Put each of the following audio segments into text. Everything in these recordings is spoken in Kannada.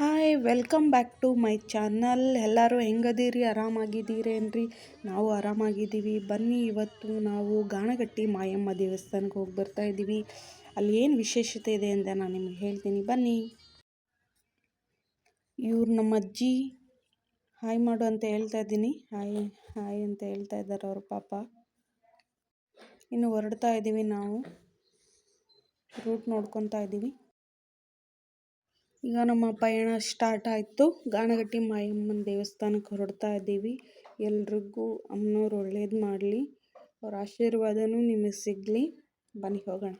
Hi welcome back to my channel ಎಲ್ಲರೂ ಹೆಂಗದೀರಿ? ಆರಾಮಾಗಿದ್ದೀರೇನ್ರಿ? ನಾವು ಆರಾಮಾಗಿದ್ದೀವಿ. ಬನ್ನಿ, ಇವತ್ತು ನಾವು ಗಾಣಗಟ್ಟಿ ಮಾಯಮ್ಮ ದೇವಸ್ಥಾನಕ್ಕೆ ಹೋಗಿ ಬರ್ತಾ ಇದ್ದೀವಿ. ಅಲ್ಲಿ ಏನು ವಿಶೇಷತೆ ಇದೆ ಅಂತ ನಾನು ನಿಮಗೆ ಹೇಳ್ತೀನಿ. ಬನ್ನಿ. ಇವ್ರು ನಮ್ಮ ಅಜ್ಜಿ. ಹಾಯ್ ಮಾಡು ಅಂತ ಹೇಳ್ತಾ ಇದ್ದೀನಿ. ಹಾಯ್ ಹಾಯ್ ಅಂತ ಹೇಳ್ತಾ ಇದ್ದಾರೆ ಅವ್ರ ಪಾಪ. ಇನ್ನು ಹೊರಡ್ತಾ ಇದ್ದೀವಿ ನಾವು. ರೂಟ್ ನೋಡ್ಕೊತಾ ಇದ್ದೀವಿ. ಈಗ ನಮ್ಮ ಪಯಣ ಸ್ಟಾರ್ಟ್ ಆಯಿತು. ಗಾಣಗಟ್ಟಿ ಮಾಯಮ್ಮನ ದೇವಸ್ಥಾನಕ್ಕೆ ಹೊರಡ್ತಾ ಇದ್ದೀವಿ. ಎಲ್ರಿಗೂ ಅಮ್ಮನವ್ರು ಒಳ್ಳೇದು ಮಾಡಲಿ. ಅವ್ರ ಆಶೀರ್ವಾದನೂ ನಿಮಗೆ ಸಿಗಲಿ. ಬನ್ನಿ ಹೋಗೋಣ.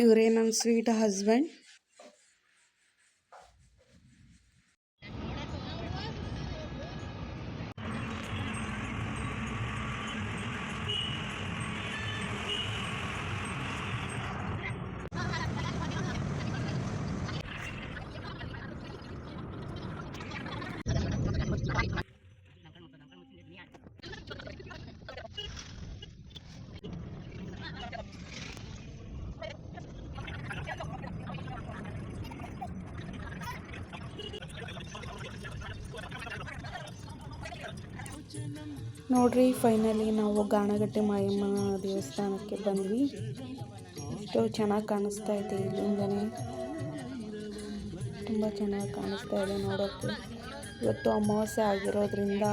ಇವರೇ ನನ್ನ ಸ್ವೀಟ್ ಹಸ್ಬೆಂಡ್ ನೋಡ್ರಿ ಫೈನಲಿ ನಾವು ಗಾಣಗಟ್ಟೆ ಮಾಯಮ್ಮನ ದೇವಸ್ಥಾನಕ್ಕೆ ಬಂದ್ವಿ. ಎಷ್ಟೋ ಚೆನ್ನಾಗಿ ಕಾಣಿಸ್ತಾ ಇದೆ ಇಲ್ಲಿಂದನೇ. ತುಂಬ ಚೆನ್ನಾಗಿ ಕಾಣಿಸ್ತಾ ಇದೆ ನೋಡೋಕ್ಕೆ ಇವತ್ತು ಅಮಾವಾಸ್ಯೆ ಆಗಿರೋದ್ರಿಂದ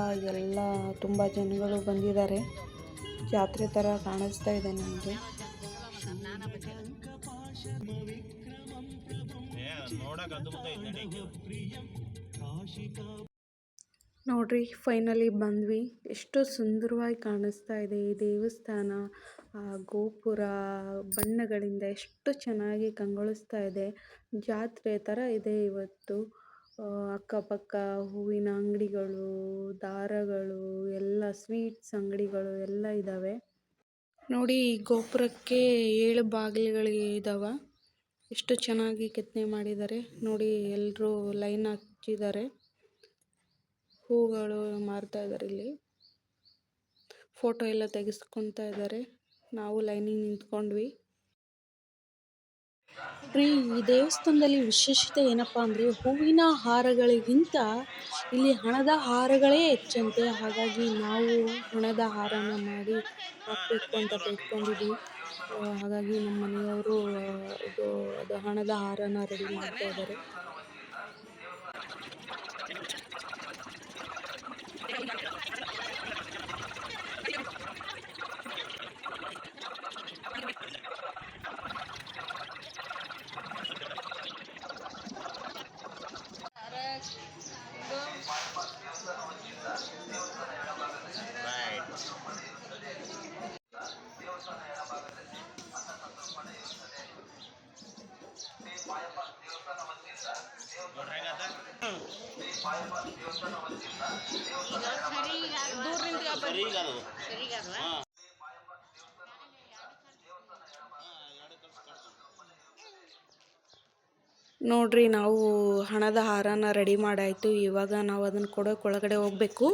ಎಲ್ಲ ತುಂಬ ಜನಗಳು ಬಂದಿದ್ದಾರೆ. ಜಾತ್ರೆ ಥರ ಕಾಣಿಸ್ತಾ ಇದೆ ನಮಗೆ. ನೋಡ್ರಿ ಫೈನಲಿ ಬಂದ್ವಿ. ಎಷ್ಟು ಸುಂದರವಾಗಿ ಕಾಣಿಸ್ತಾ ಇದೆ ಈ ದೇವಸ್ಥಾನ. ಆ ಗೋಪುರ, ಬಣ್ಣಗಳಿಂದ ಎಷ್ಟು ಚೆನ್ನಾಗಿ ಕಂಗೊಳಿಸ್ತಾ ಇದೆ. ಜಾತ್ರೆ ಥರ ಇದೆ ಇವತ್ತು. ಅಕ್ಕಪಕ್ಕ ಹೂವಿನ ಅಂಗಡಿಗಳು, ದಾರಗಳು, ಎಲ್ಲ ಸ್ವೀಟ್ಸ್ ಅಂಗಡಿಗಳು ಎಲ್ಲ ಇದ್ದಾವೆ ನೋಡಿ ಗೋಪುರಕ್ಕೆ ಏಳು ಬಾಗಿಲುಗಳು ಇದ್ದಾವೆ ಎಷ್ಟು ಚೆನ್ನಾಗಿ ಕೆತ್ತನೆ ಮಾಡಿದ್ದಾರೆ. ನೋಡಿ ಎಲ್ಲರೂ ಲೈನ್ ಹಚ್ಚಿದ್ದಾರೆ. ಹೂಗಳು ಮಾರ್ತಾ ಇದ್ದಾರೆ ಇಲ್ಲಿ. ಫೋಟೋ ಎಲ್ಲ ತೆಗೆಸ್ಕೊತಾ ಇದ್ದಾರೆ ನಾವು ಲೈನಿಂಗ್ ನಿಂತ್ಕೊಂಡ್ವಿ. ಈ ದೇವಸ್ಥಾನದಲ್ಲಿ ವಿಶೇಷತೆ ಏನಪ್ಪ ಅಂದ್ರೆ ಹೂವಿನ ಹಾರಗಳಿಗಿಂತ ಇಲ್ಲಿ ಹಣದ ಹಾರಗಳೇ ಹೆಚ್ಚಂತೆ. ಹಾಗಾಗಿ ನಾವು ಹಣದ ಹಾರನ ಮಾಡಿ ಹಾಕಬೇಕು ಅಂತ ತಿಳ್ಕೊಂಡಿದ್ವಿ. ಹಾಗಾಗಿ ನಮ್ಮ ಮನೆಯವರು ಇದು ಅದು ಹಣದ ಹಾರನ ರೆಡಿ ಮಾಡ್ತಾ ಇದ್ದಾರೆ ನೋಡ್ರಿ ನಾವು ಹಣದ ಹಾರನ ರೆಡಿ ಮಾಡಾಯ್ತು. ಇವಾಗ ನಾವು ಅದನ್ನ ಕೊಡೋಕೆ ಒಳಗಡೆ ಹೋಗ್ಬೇಕು.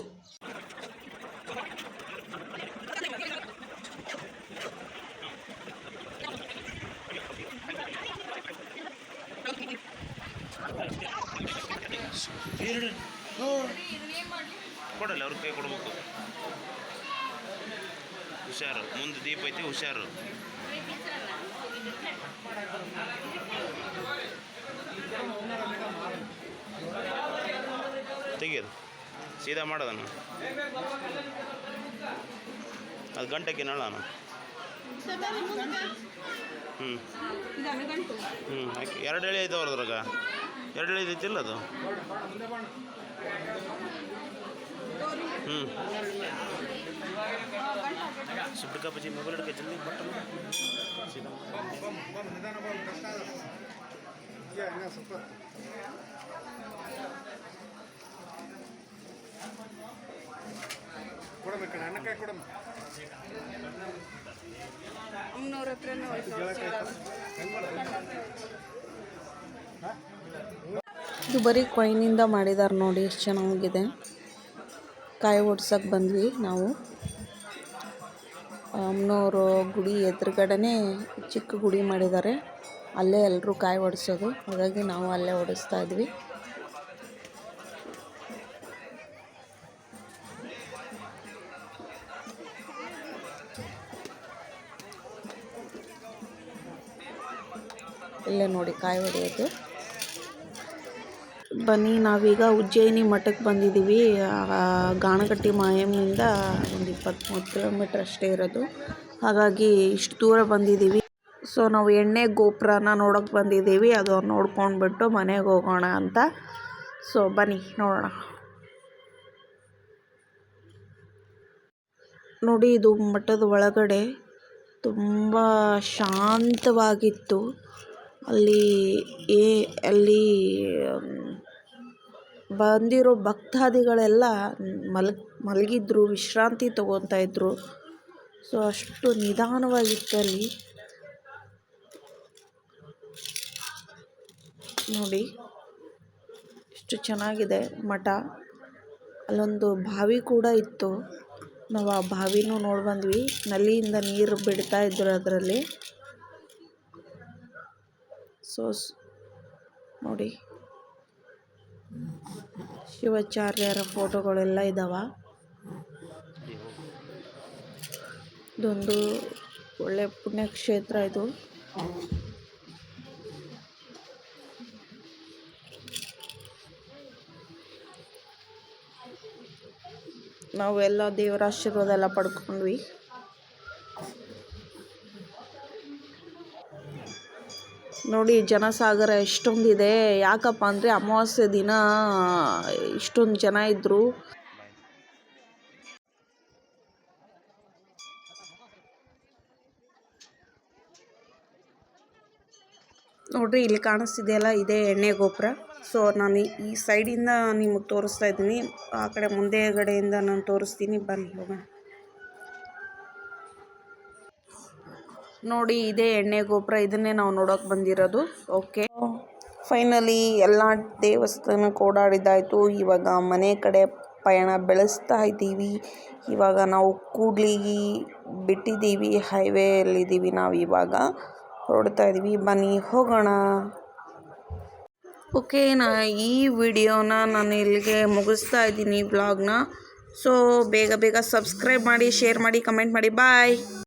ಕೊಡಲ್ಲ, ಅವ್ರ ಕೈ ಕೊಡ್ಬೇಕು. ಹುಷಾರು, ಮುಂದೆ ದೀಪ ಐತಿ, ಹುಷಾರು. ತೆಗಿಯೋದು, ಸೀದಾ ಮಾಡೋದನ್ನು. ಅದು ಗಂಟೆಗೆ ನಾನು ಹ್ಞೂ ಹ್ಞೂ ಎರಡು ಎಳೆ ಐತೆ ಅವ್ರದ್ರಾಗ ಎರಡು ಎಳೆ ಐತಿಲ್ಲ ಅದು. ಹ್ಞೂ ಸುಬ್ಬಿಕ ಬಜ್ಜಿ ಮೊಬೈಲ್ ಹಿಡ್ಕ ಜಲ್ದಿ ಬಟ್ಟ ಸೀದಾ ಕೊಡಬೇಕು ಅಣ್ಣಕಾಯಿ ಕೊಡಮ್ಮ ಅಮ್ಮನವ್ರ ಹತ್ರನೇ ಇದು ಬರೀ ಕೊಯ್ನಿಂದ ಮಾಡಿದಾರೆ ನೋಡಿ, ಎಷ್ಟು ಚೆನ್ನಾಗಿದೆ. ಕಾಯಿ ಓಡ್ಸಕ್ಕೆ ಬಂದ್ವಿ ನಾವು. ಅಮ್ಮನವರು ಗುಡಿ ಎದುರುಗಡೆನೇ ಚಿಕ್ಕ ಗುಡಿ ಮಾಡಿದ್ದಾರೆ ಅಲ್ಲೇ ಎಲ್ಲರೂ ಕಾಯಿ ಓಡಿಸೋದು ಹಾಗಾಗಿ ನಾವು ಅಲ್ಲೇ ಓಡಿಸ್ತಾ ಇದ್ವಿ. ಇಲ್ಲೇ ನೋಡಿ ಕಾಯಿ ಹೊಡೆಯೋದು ಬನ್ನಿ, ನಾವೀಗ ಉಜ್ಜಯಿನಿ ಮಠಕ್ಕೆ ಬಂದಿದ್ದೀವಿ ಗಾಣಗಟ್ಟಿ ಮಾಯಮ್ಮಿಂದ ಒಂದು ಇಪ್ಪತ್ತ್ಮೂರು ಕಿಲೋಮೀಟ್ರ್ ಅಷ್ಟೇ ಇರೋದು. ಹಾಗಾಗಿ ಇಷ್ಟು ದೂರ ಬಂದಿದ್ದೀವಿ ಸೊ ನಾವು ಎಣ್ಣೆ ಗೋಪುರನ ನೋಡೋಕೆ ಬಂದಿದ್ದೀವಿ ಅದು ನೋಡ್ಕೊಂಡ್ಬಿಟ್ಟು ಮನೆಗೆ ಹೋಗೋಣ ಅಂತ. ಸೊ ಬನ್ನಿ, ನೋಡೋಣ. ನೋಡಿ, ಇದು ಮಠದ ಒಳಗಡೆ ತುಂಬ ಶಾಂತವಾಗಿತ್ತು. ಅಲ್ಲಿ ಏ, ಅಲ್ಲಿ ಬಂದಿರೋ ಭಕ್ತಾದಿಗಳೆಲ್ಲ ಮಲಗ್ ಮಲಗಿದ್ರು, ವಿಶ್ರಾಂತಿ ತಗೊತಾ ಇದ್ರು. ಸೊ, ಅಷ್ಟು ನಿಧಾನವಾಗಿತ್ತು ಅಲ್ಲಿ ನೋಡಿ, ಎಷ್ಟು ಚೆನ್ನಾಗಿದೆ ಮಠ. ಅಲ್ಲೊಂದು ಬಾವಿ ಕೂಡ ಇತ್ತು. ನಾವು ಆ ಬಾವಿನೂ ನೋಡಿ ಬಂದ್ವಿ ನಲ್ಲಿಯಿಂದ ನೀರು ಬಿಡ್ತಾ ಇದ್ರು ಅದರಲ್ಲಿ. ಸ್- ನೋಡಿ. ಶಿವಾಚಾರ್ಯರ ಫೋಟೋಗಳೆಲ್ಲ ಇದಾವ. ಇದೊಂದು ಒಳ್ಳೆ ಪುಣ್ಯಕ್ಷೇತ್ರ ಇದು. ನಾವು ಎಲ್ಲ ದೇವರ ಆಶೀರ್ವಾದ ಎಲ್ಲ ಪಡ್ಕೊಂಡ್ವಿ. ನೋಡಿ ಜನಸಾಗರ ಎಷ್ಟೊಂದಿದೆ. ಯಾಕಪ್ಪ ಅಂದರೆ ಅಮಾವಾಸ್ಯೆ ದಿನ ಇಷ್ಟೊಂದು ಜನ ಇದ್ದರು ನೋಡ್ರಿ, ಇಲ್ಲಿ ಕಾಣಿಸ್ತಿದೆಯಲ್ಲ, ಇದೇ ಎಣ್ಣೆ ಗೋಪುರ. ಸೊ ನಾನು ಈ- ಸೈಡಿಂದ ನಿಮಗೆ ತೋರಿಸ್ತಾ ಇದ್ದೀನಿ. ಆ ಕಡೆ ಮುಂದೆಗಡೆಯಿಂದ ನಾನು ತೋರಿಸ್ತೀನಿ. ಬನ್ನಿ ಹೋಗೋಣ. ನೋಡಿ ಇದೇ ಎಣ್ಣೆ ಗೋಪುರ ಇದನ್ನೇ ನಾವು ನೋಡೋಕೆ ಬಂದಿರೋದು. ಓಕೆ ಫೈನಲಿ ಎಲ್ಲ ದೇವಸ್ಥಾನ ಓಡಾಡಿದ್ದಾಯಿತು ಇವಾಗ ಮನೆ ಕಡೆ ಪಯಣ ಬೆಳೆಸ್ತಾ ಇದ್ದೀವಿ. ಇವಾಗ ನಾವು ಕೂಡ್ಲಿಗೆ ಬಿಟ್ಟಿದ್ದೀವಿ. ಹೈವೇಯಲ್ಲಿದ್ದೀವಿ ನಾವು ಇವಾಗ. ಹೊರಡ್ತಾ ಇದ್ದೀವಿ ಬನ್ನಿ, ಹೋಗೋಣ. ಓಕೆ ನಾ ಈ ವಿಡಿಯೋನ ನಾನು ಇಲ್ಲಿಗೆ ಮುಗಿಸ್ತಾ ಇದ್ದೀನಿ ಬ್ಲಾಗ್ನ ಸೊ ಬೇಗ ಬೇಗ ಸಬ್ಸ್ಕ್ರೈಬ್ ಮಾಡಿ ಶೇರ್ ಮಾಡಿ ಕಮೆಂಟ್ ಮಾಡಿ. ಬಾಯ್